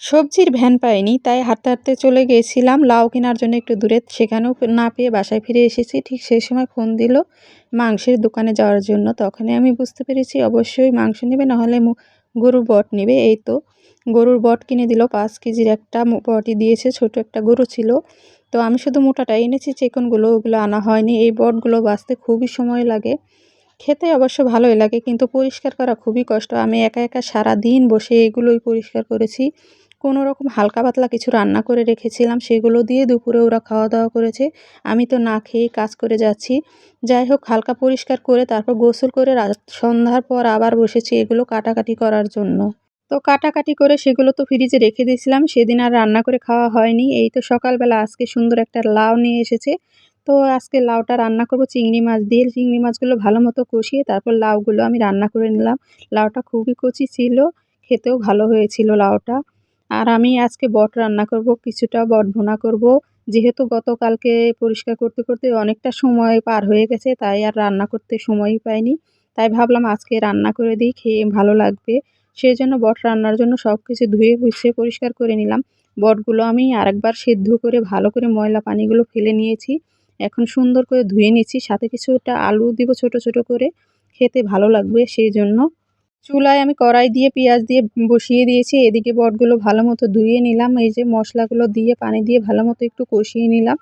সবজির ভ্যান পাইনি, তাই হাঁটতে হাঁটতে চলে গিয়েছিলাম লাউ কেনার জন্য একটু দূরে, সেখানেও না পেয়ে বাসায় ফিরে এসেছি। ঠিক সেই সময় ফোন দিল মাংসের দোকানে যাওয়ার জন্য। তখনই আমি বুঝতে পেরেছি, অবশ্যই মাংস নেবে, নাহলে গরুর বট নেবে। এই তো গরুর বট কিনে দিল। পাঁচ কেজির একটা বটই দিয়েছে, ছোট একটা গরু ছিল। তো আমি শুধু মোটাটা এনেছি, চিকনগুলো ওগুলো আনা হয়নি। এই বটগুলো বাঁচতে খুবই সময় লাগে। খেতে অবশ্য ভালোই লাগে, কিন্তু পরিষ্কার করা খুবই কষ্ট। আমি একা একা সারা দিন বসে এগুলোই পরিষ্কার করেছি। কোনো রকম হালকা পাতলা কিছু রান্না করে রেখেছিলাম, সেগুলো দিয়ে দুপুরে ওরা খাওয়া দাওয়া করেছে। আমি তো না খেয়ে কাজ করে যাচ্ছি। যাই হোক, হালকা পরিষ্কার করে তারপর গোসল করে সন্ধ্যার পর আবার বসেছি এগুলো কাটাকাটি করার জন্য। তো কাটাকাটি করে সেগুলো তো ফ্রিজে রেখে দিয়েছিলাম, সেদিন আর রান্না করে খাওয়া হয়নি। এই তো সকালবেলা আজকে সুন্দর একটা লাউ নিয়ে এসেছে। তো আজকে লাউটা রান্না করব চিংড়ি মাছ দিয়ে। চিংড়ি মাছগুলো ভালো মতো কষিয়ে তারপর লাউগুলো আমি রান্না করে নিলাম। লাউটা খুবই কচি ছিল, খেতেও ভালো হয়েছিল লাউটা। আর আমি আজকে বট রান্না করব, কিছুটা বট ভুনা করব। যেহেতু গতকালকে পরিষ্কার করতে করতে অনেকটা সময় পার হয়ে গেছে, তাই আর রান্না করতে সময়ই পাইনি। তাই ভাবলাম আজকে রান্না করে দিই, খেয়ে ভালো লাগবে। সেই জন্য বট রান্নার জন্য সব কিছু ধুয়ে বুঝিয়ে পরিষ্কার করে নিলাম। বটগুলো আমি আরেকবার সেদ্ধ করে ভালো করে ময়লা পানিগুলো ফেলে নিয়েছি। এখন সুন্দর করে ধুয়ে নিচ্ছি, সাথে কিছুটা আলু দিব ছোট ছোট করে। খেতে ভালো লাগবে সেই জন্য চুলায় আমি কড়াই দিয়ে পেঁয়াজ দিয়ে বসিয়ে দিয়েছি। এদিকে বটগুলো ভালো মতো ধুয়ে নিলাম। এই যে মশলাগুলো দিয়ে, পানি দিয়ে ভালো মতো একটু কষিয়ে নিলাম।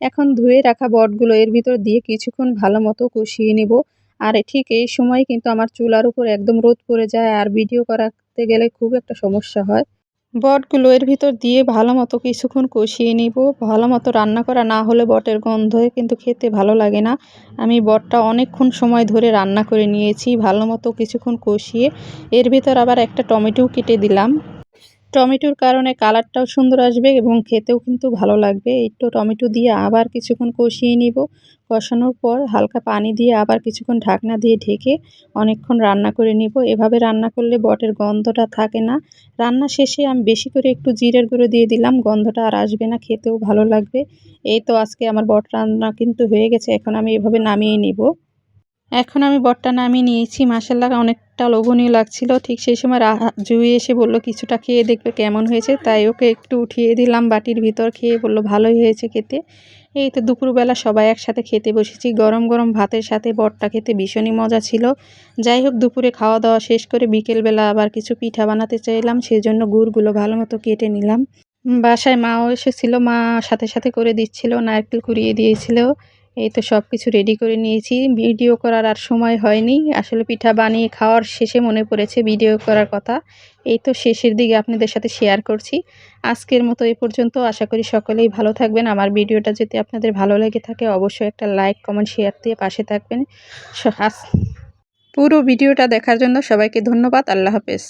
এখন ধুয়ে রাখা বটগুলো এর ভিতর দিয়ে কিছুক্ষণ ভালো মতো কষিয়ে নেব। আর ঠিক এই সময় কিন্তু আমার চুলার উপর একদম রোদ পড়ে যায়। আর ভিডিও করাতে গেলে খুব একটা সমস্যা হয়। বটগুলো এর ভিতর দিয়ে ভালো মতো কিছুক্ষণ কষিয়ে নিব। ভালো মতো রান্না করা না হলে বটের গন্ধে কিন্তু খেতে ভালো লাগে না। আমি বটটা অনেকক্ষণ সময় ধরে রান্না করে নিয়েছি ভালো মতো কিছুক্ষণ কষিয়ে। এর ভিতর আবার একটা টমেটোও কেটে দিলাম। টমেটোর কারণে কালারটাও সুন্দর আসবে এবং খেতেও কিন্তু ভালো লাগবে। একটু টমেটো দিয়ে আবার কিছুক্ষণ কষিয়ে নিব। কষানোর পর হালকা পানি দিয়ে আবার কিছুক্ষণ ঢাকনা দিয়ে ঢেকে অনেকক্ষণ রান্না করে নিব। এভাবে রান্না করলে বটের গন্ধটা থাকে না। রান্না শেষে আমি বেশি করে একটু জিরের গুঁড়ো দিয়ে দিলাম, গন্ধটা আর আসবে না, খেতেও ভালো লাগবে। এই তো আজকে আমার বট রান্না কিন্তু হয়ে গেছে, এখন আমি এভাবে নামিয়ে নিব। এখন আমি বটটা নামিয়ে নিয়েছি। মাসাল্লাহ অনেকটা লোভনীয় লাগছিল। ঠিক সেই সময় জুই এসে বলল, কিছুটা খেয়ে দেখবে কেমন হয়েছে। তাই ওকে একটু উঠিয়ে দিলাম বাটির ভিতর, খেয়ে বলল, ভালোই হয়েছে খেতে। এই তো দুপুরবেলা সবাই একসাথে খেতে বসেছি। গরম গরম ভাতের সাথে বটটা খেতে ভীষণই মজা ছিল। যাই হোক, দুপুরে খাওয়া দাওয়া শেষ করে বিকেলবেলা আবার কিছু পিঠা বানাতে চাইলাম সেই জন্য গুড়গুলো ভালো মতো কেটে নিলাম। বাসায় মাও এসেছিল, মা সাথে সাথে করে দিচ্ছিল, নারকেল কুড়িয়ে দিয়েছিল। এই তো সব কিছু রেডি করে নিয়েছি। ভিডিও করার আর সময় হয়নি। আসলে পিঠা বানিয়ে খাওয়ার শেষে মনে পড়েছে ভিডিও করার কথা। এই তো শেষের দিকে আপনাদের সাথে শেয়ার করছি। আজকের মতো এ পর্যন্ত। আশা করি সকলেই ভালো থাকবেন। আমার ভিডিওটা যদি আপনাদের ভালো লেগে থাকে, অবশ্যই একটা লাইক কমেন্ট শেয়ার দিয়ে পাশে থাকবেন। পুরো ভিডিওটা দেখার জন্য সবাইকে ধন্যবাদ। আল্লাহ হাফেজ।